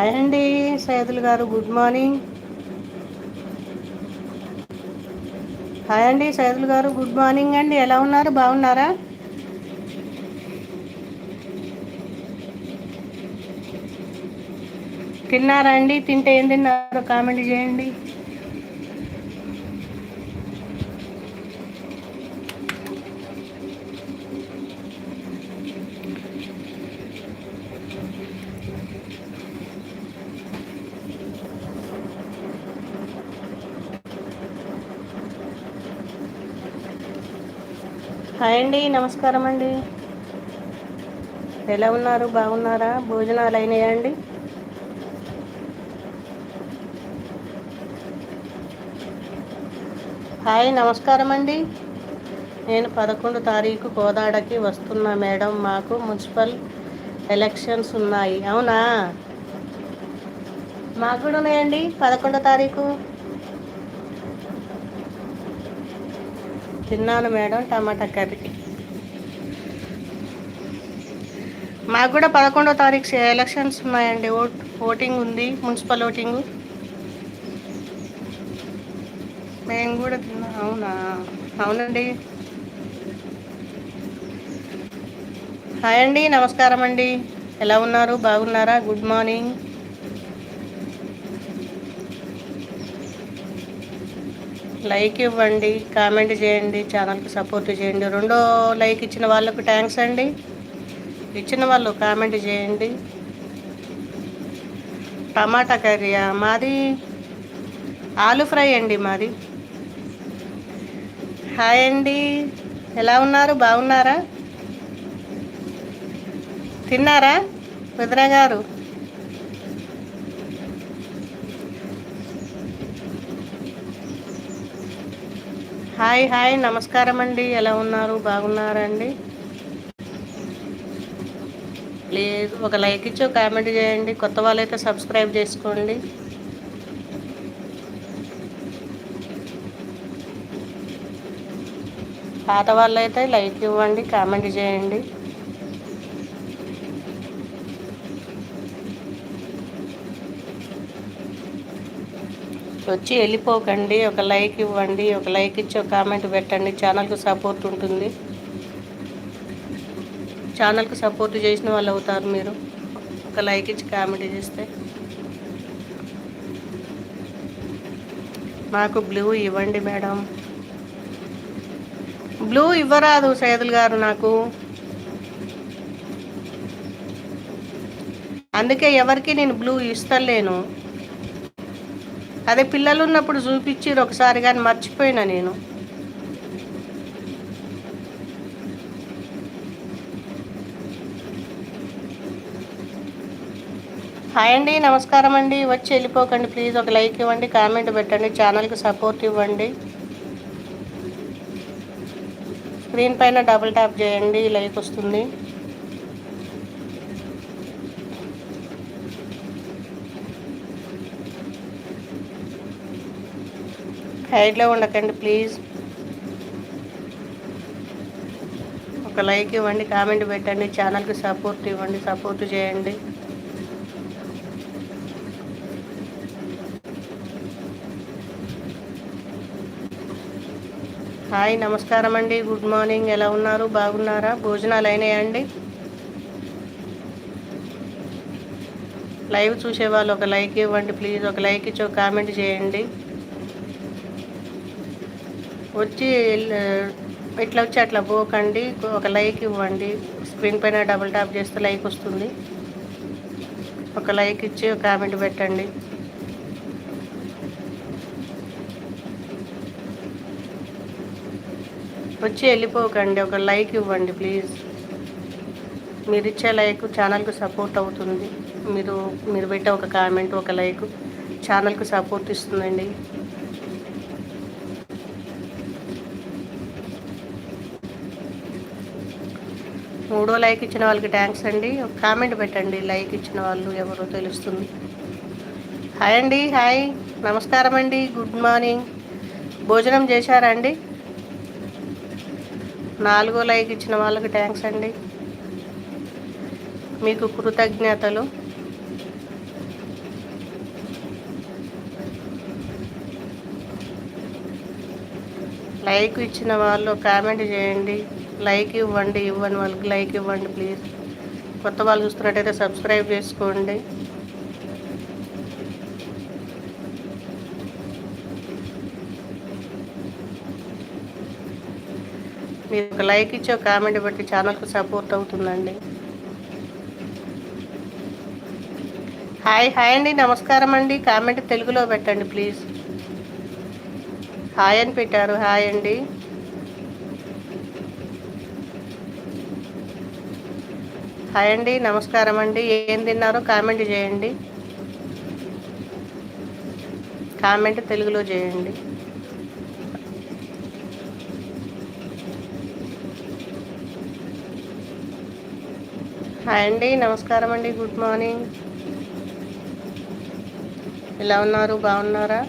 Hi అండి సైదులు గారు good morning hi అండి సైదులు గారు గుడ్ మార్నింగ్ అండి. ఎలా ఉన్నారు? బాగున్నారా? తిన్నారా అండి? తింటే ఏం తిన్నారో? కామెంట్ చేయండి. హాయ్ అండి నమస్కారం అండి. ఎలా ఉన్నారు? బాగున్నారా? భోజనాలు అయినాయా అండి? హాయ్ నమస్కారం అండి. నేను పదకొండు తారీఖు కోదాడకి వస్తున్నా మేడం. మాకు మున్సిపల్ ఎలక్షన్స్ ఉన్నాయి. అవునా? మాకు కూడా ఉన్నాయండి పదకొండో తారీఖు. తిన్నాను మేడం టమాటా కర్రీ. మాకు కూడా పదకొండో తారీఖు ఎలక్షన్స్ ఉన్నాయండి ఓట్ ఓటింగ్ ఉంది మున్సిపల్ ఓటింగ్. మేము కూడా తిన్నా అవునా? అవునండి. హాయ్ అండి నమస్కారం అండి. ఎలా ఉన్నారు? బాగున్నారా? Good morning. లైక్ ఇవ్వండి కామెంట్ చేయండి ఛానల్కి సపోర్ట్ చేయండి. రెండో లైక్ ఇచ్చిన వాళ్ళకు థ్యాంక్స్ అండి. ఇచ్చిన వాళ్ళు కామెంట్ చేయండి. టమాటా కర్రీయా మాది ఆలు ఫ్రై అండి మాది. హాయ్ అండి. ఎలా ఉన్నారు? బాగున్నారా? తిన్నారా? రుద్ర గారు హాయ్ హాయ్ నమస్కారం అండి ఎలా ఉన్నారు? బాగున్నారండి? ప్లీజ్ ఒక లైక్ ఇచ్చి ఒక కామెంట్ చేయండి. కొత్త వాళ్ళైతే సబ్స్క్రైబ్ చేసుకోండి. పాత వాళ్ళైతే లైక్ ఇవ్వండి కామెంట్ చేయండి. వచ్చి వెళ్ళిపోకండి ఒక లైక్ ఇవ్వండి ఒక లైక్ ఇచ్చి ఒక కామెంట్ పెట్టండి. ఛానల్కి సపోర్ట్ ఉంటుంది. ఛానల్కి సపోర్ట్ చేసిన వాళ్ళు అవుతారు మీరు. ఒక లైక్ ఇచ్చి కామెంట్ చేస్తే. మాకు బ్లూ ఇవ్వండి మేడం బ్లూ ఇవ్వరాదు సైదుల్ గారు నాకు. అందుకే ఎవరికి నేను బ్లూ ఇస్తలేను. అదే పిల్లలు ఉన్నప్పుడు చూపించారు ఒకసారి కానీ మర్చిపోయినా నేను. హాయ్ అండి నమస్కారం అండి. వచ్చి వెళ్ళిపోకండి ప్లీజ్ ఒక లైక్ ఇవ్వండి కామెంట్ పెట్టండి ఛానల్కి సపోర్ట్ ఇవ్వండి. స్క్రీన్ పైన డబుల్ ట్యాప్ చేయండి లైక్ వస్తుంది. హైట్లో ఉండకండి ప్లీజ్. ఒక లైక్ ఇవ్వండి కామెంట్ పెట్టండి ఛానల్కి సపోర్ట్ ఇవ్వండి సపోర్ట్ చేయండి. హాయ్ నమస్కారం అండి. Good morning. ఎలా ఉన్నారు? బాగున్నారా? భోజనాలు అయినాయా అండి లైవ్ చూసేవాళ్ళు ఒక లైక్ ఇవ్వండి ప్లీజ్. ఒక లైక్ ఇచ్చి ఒక కామెంట్ చేయండి. వచ్చి ఇట్లా వచ్చి అట్లా పోకండి ఒక లైక్ ఇవ్వండి. స్క్రీన్ పైన డబుల్ ట్యాప్ చేస్తే లైక్ వస్తుంది. ఒక లైక్ ఇచ్చి ఒక కామెంట్ పెట్టండి. వచ్చి వెళ్ళిపోకండి ఒక లైక్ ఇవ్వండి ప్లీజ్. మీరు ఇచ్చే లైక్ ఛానల్కు సపోర్ట్ అవుతుంది. మీరు మీరు పెట్టే ఒక కామెంట్ ఒక లైక్ ఛానల్కు సపోర్ట్ ఇస్తుందండి. మూడో లైక్ ఇచ్చిన వాళ్ళకి థ్యాంక్స్ అండి. ఒక కామెంట్ పెట్టండి లైక్ ఇచ్చిన వాళ్ళు ఎవరో తెలుస్తుంది. హాయ్ అండి హాయ్ నమస్కారం అండి గుడ్ మార్నింగ్ భోజనం చేశారా అండి? నాలుగో లైక్ ఇచ్చిన వాళ్ళకి థ్యాంక్స్ అండి. మీకు కృతజ్ఞతలు. లైక్ ఇచ్చిన వాళ్ళు కామెంట్ చేయండి. లైక్ ఇవ్వండి ఇవ్వండి వాళ్ళకి లైక్ ఇవ్వండి ప్లీజ్. కొత్త వాళ్ళు చూస్తున్నట్టయితే సబ్స్క్రైబ్ చేసుకోండి. మీరు ఒక లైక్ ఇచ్చే కామెంట్ బట్టి ఛానల్కి సపోర్ట్ అవుతుందండి. హాయ్ హాయ్ అండి నమస్కారం అండి. కామెంట్ తెలుగులో పెట్టండి ప్లీజ్. హాయ్ అని పెట్టారు హాయ్ అండి. హాయ్ అండి నమస్కారం అండి. ఏం తిన్నారో? కామెంట్ చేయండి. కామెంట్ తెలుగులో చేయండి. హాయ్ అండి నమస్కారం అండి గుడ్ మార్నింగ్. ఎలా ఉన్నారు? బాగున్నారా?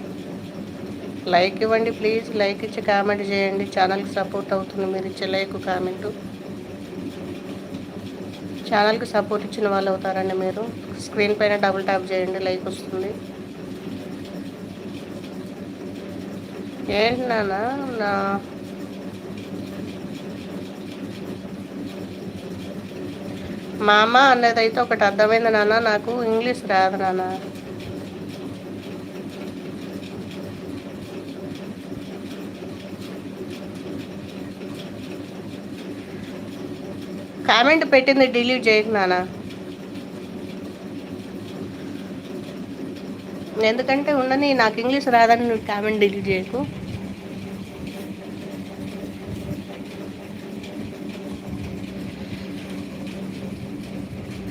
లైక్ ఇవ్వండి ప్లీజ్. లైక్ ఇచ్చి కామెంట్ చేయండి. ఛానల్కి సపోర్ట్ అవుతుంది మీరు ఇచ్చే లైక్ కామెంటు. ఛానల్కి సపోర్ట్ ఇచ్చిన వాళ్ళు అవుతారండి మీరు. స్క్రీన్ పైన డబుల్ ట్యాప్ చేయండి లైక్ వస్తుంది. ఏంటి నాన్న? నా మా అమ్మ అన్నదైతే ఒకటి అర్థమైంది నాన్న నాకు ఇంగ్లీష్ రాదు నాన్న. కామెంట్ పెట్టింది డిలీట్ చేయకు నానా ఎందుకంటే ఉండని నాకు ఇంగ్లీష్ రాదని నువ్వు కామెంట్ డిలీట్ చేయకు.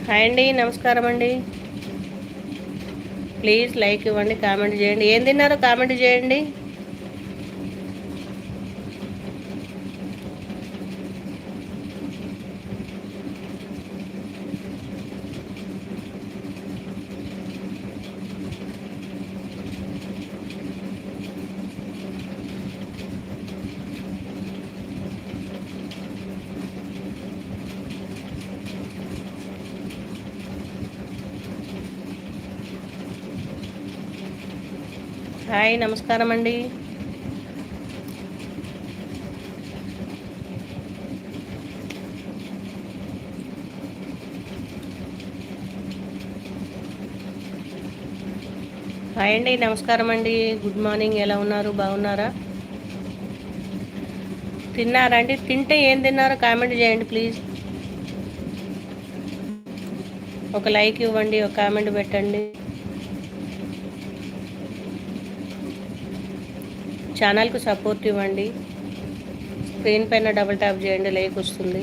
హాయ్ అండి నమస్కారం అండి. ప్లీజ్ లైక్ ఇవ్వండి కామెంట్ చేయండి. ఏం తిన్నారో? కామెంట్ చేయండి. హాయ్ నమస్కారం అండి. హాయ్ అండి నమస్కారం అండి. గుడ్ మార్నింగ్ ఎలా ఉన్నారు? బాగున్నారా? తిన్నారా అండి? తింటే ఏం తిన్నారో కామెంట్ చేయండి ప్లీజ్. ఒక లైక్ ఇవ్వండి ఒక కామెంట్ పెట్టండి. ఛానల్కు సపోర్ట్ ఇవ్వండి. స్క్రీన్ పైన డబుల్ ట్యాప్ చేయండి లైక్ వస్తుంది.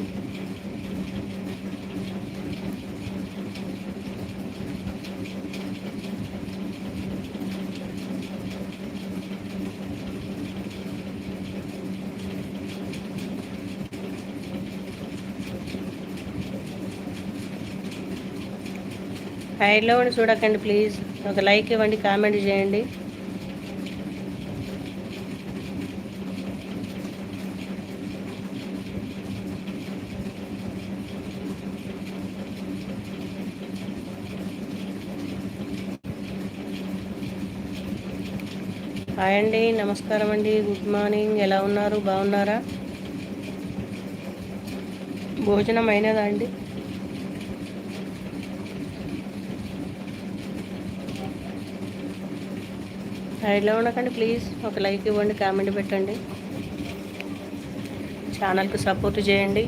హైలో చూడకండి ప్లీజ్. ఒక లైక్ ఇవ్వండి కామెంట్ చేయండి. హాయ్ అండి నమస్కారం అండి. గుడ్ మార్నింగ్ ఎలా ఉన్నారు? బాగున్నారా? భోజనం అయినదా అండి? సైడ్లో ఉండకండి ప్లీజ్. ఒక లైక్ ఇవ్వండి కామెంట్ పెట్టండి. ఛానల్కి సపోర్ట్ చేయండి.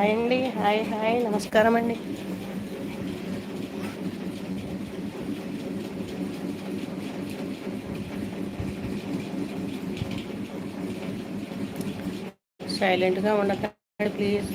హాయ్ అండి హాయ్ హాయ్ నమస్కారం అండి. సైలెంట్గా ఉండకండి ప్లీజ్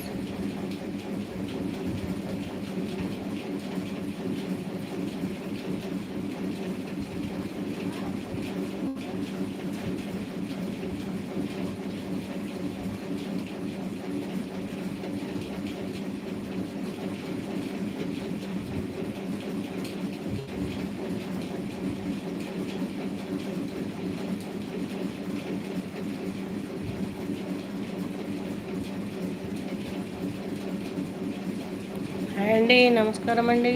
హాయ్ అండి నమస్కారం అండి.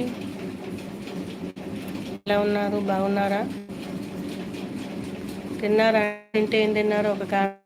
ఎలా ఉన్నారు? బాగున్నారా? తిన్నారా? తింటే ఏం తిన్నారో? ఒక కారణం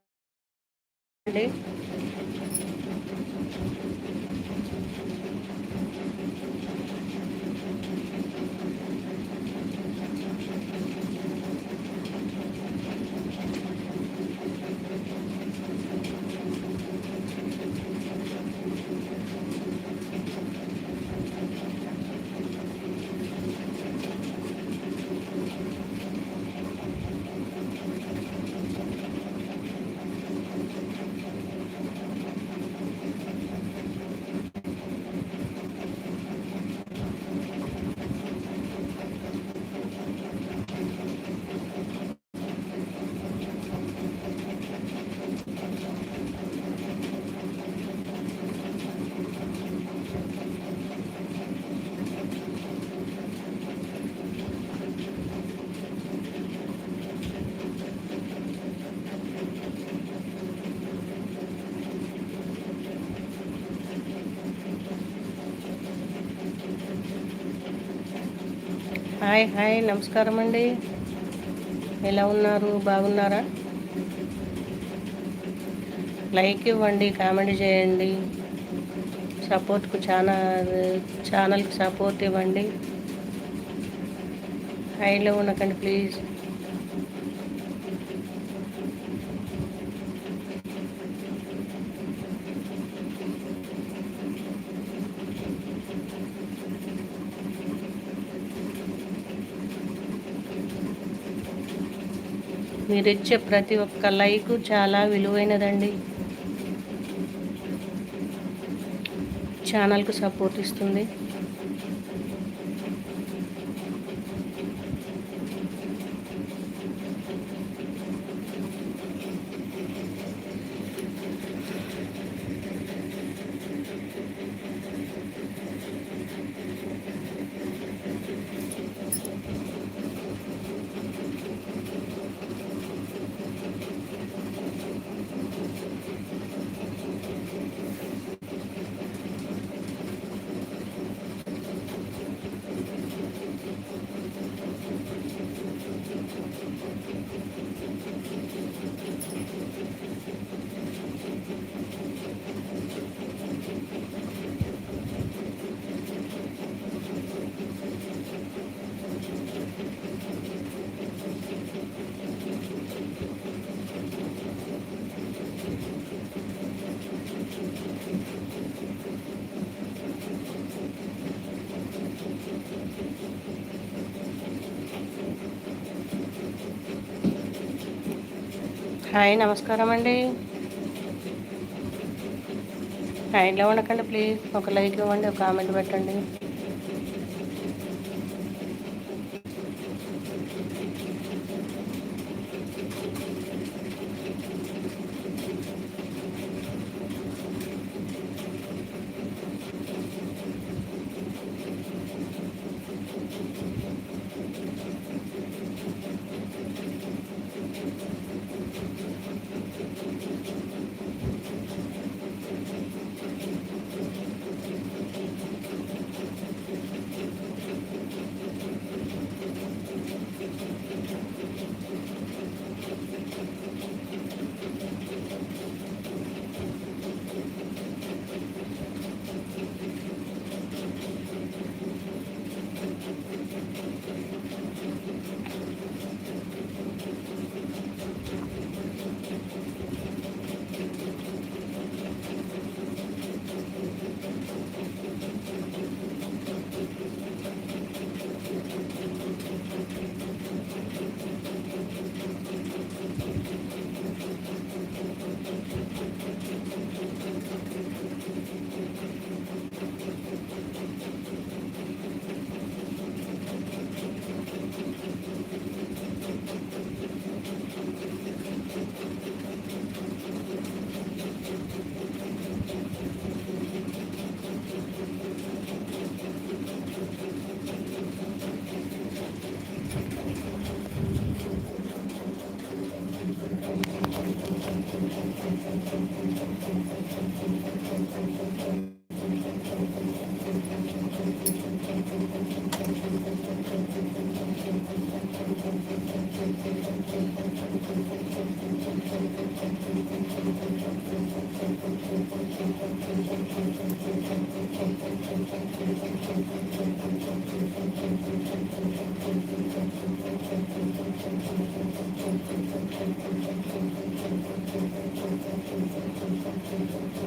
హాయ్ హాయ్ నమస్కారం అండి. ఎలా ఉన్నారు? బాగున్నారా? లైక్ ఇవ్వండి కామెంట్ చేయండి. సపోర్ట్కు చాలా ఛానల్కి సపోర్ట్ ఇవ్వండి. హైలో ఉండకండి ప్లీజ్. మీరు ఇచ్చే ప్రతి ఒక్క లైక్ చాలా విలువైనదండి. ఛానల్కు సపోర్ట్ ఇస్తుంది. హాయ్ నమస్కారం అండి. హాయ్లో ఉండకండి ప్లీజ్. ఒక లైక్ ఇవ్వండి ఒక కామెంట్ పెట్టండి. Thank you.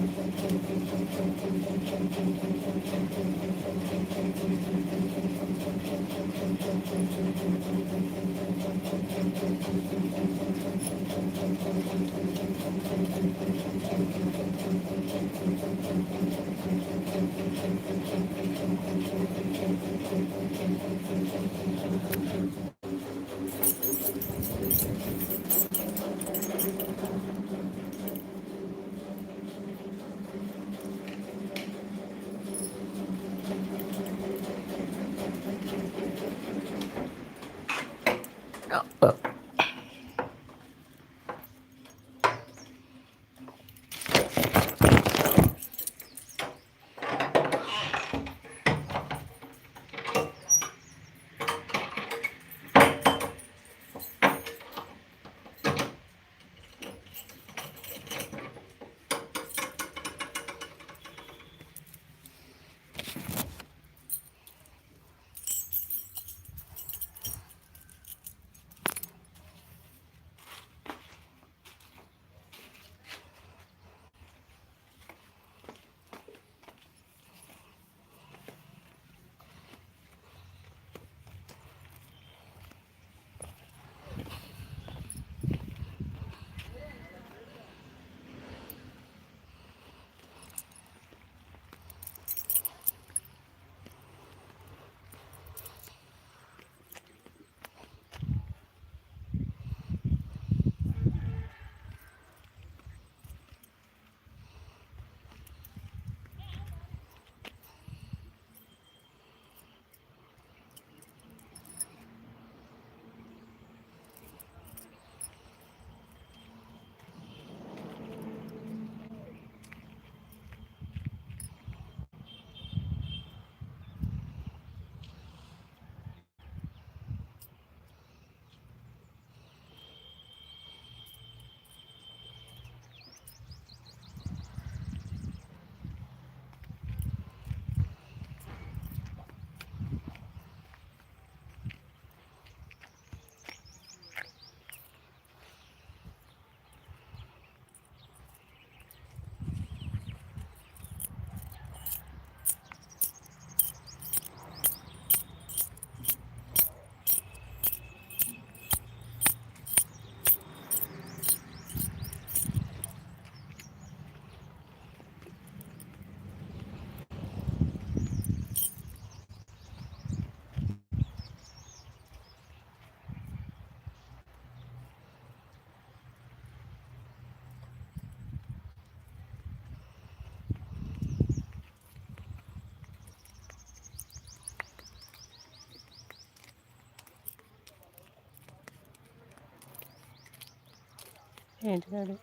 ఏంటి కాదు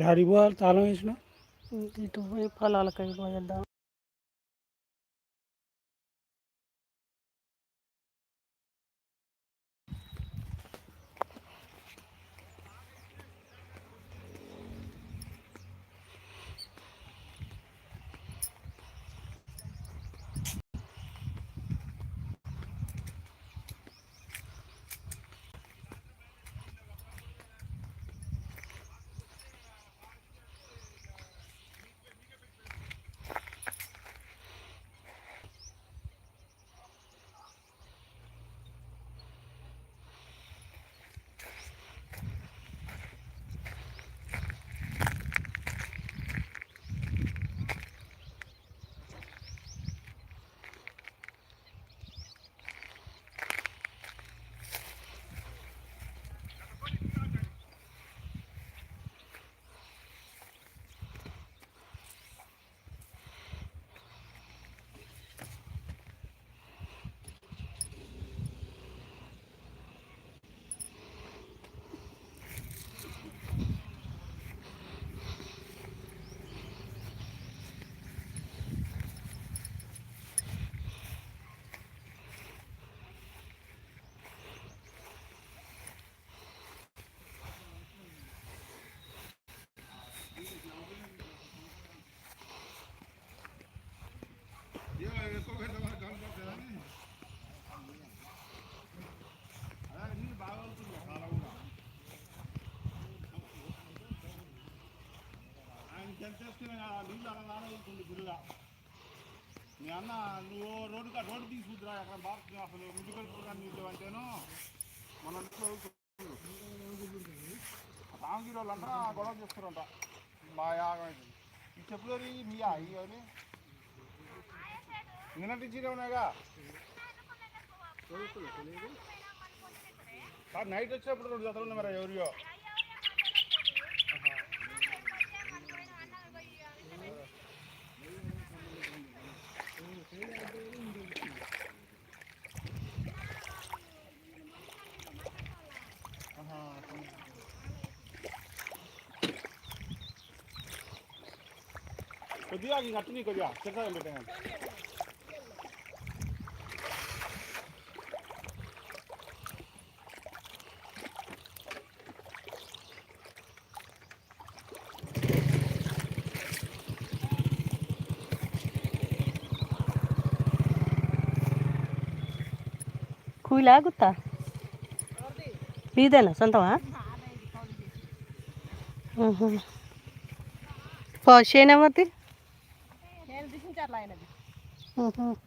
యాడికి పోవాలి తాళం వేసిన ఇటు పోయి పొలాలకి పోయేద్దాం మీ అన్న నువ్వు రోడ్డు రోడ్డు తీసుకురా అక్కడ బాగా అసలు ప్రోగ్రామ్ నీళ్ళు అంటేను మన రామగిరి వాళ్ళు అంటారా గొడవ చేస్తారంట. మా యాగం ఈ చెప్పులు మీయా ఇవని నిన్నటి చీర ఉన్నాయిగా సార్ నైట్ వచ్చినప్పుడు రెండు జతలు ఉన్నాయి మరి ఎవరియో. కొద్దిగా ఇంక అట్టు కొద్దిగా చెప్తాను పెట్టాను కూలా గుత్తా మీదేనా సొంతమా చేనేమతి నేను Oh.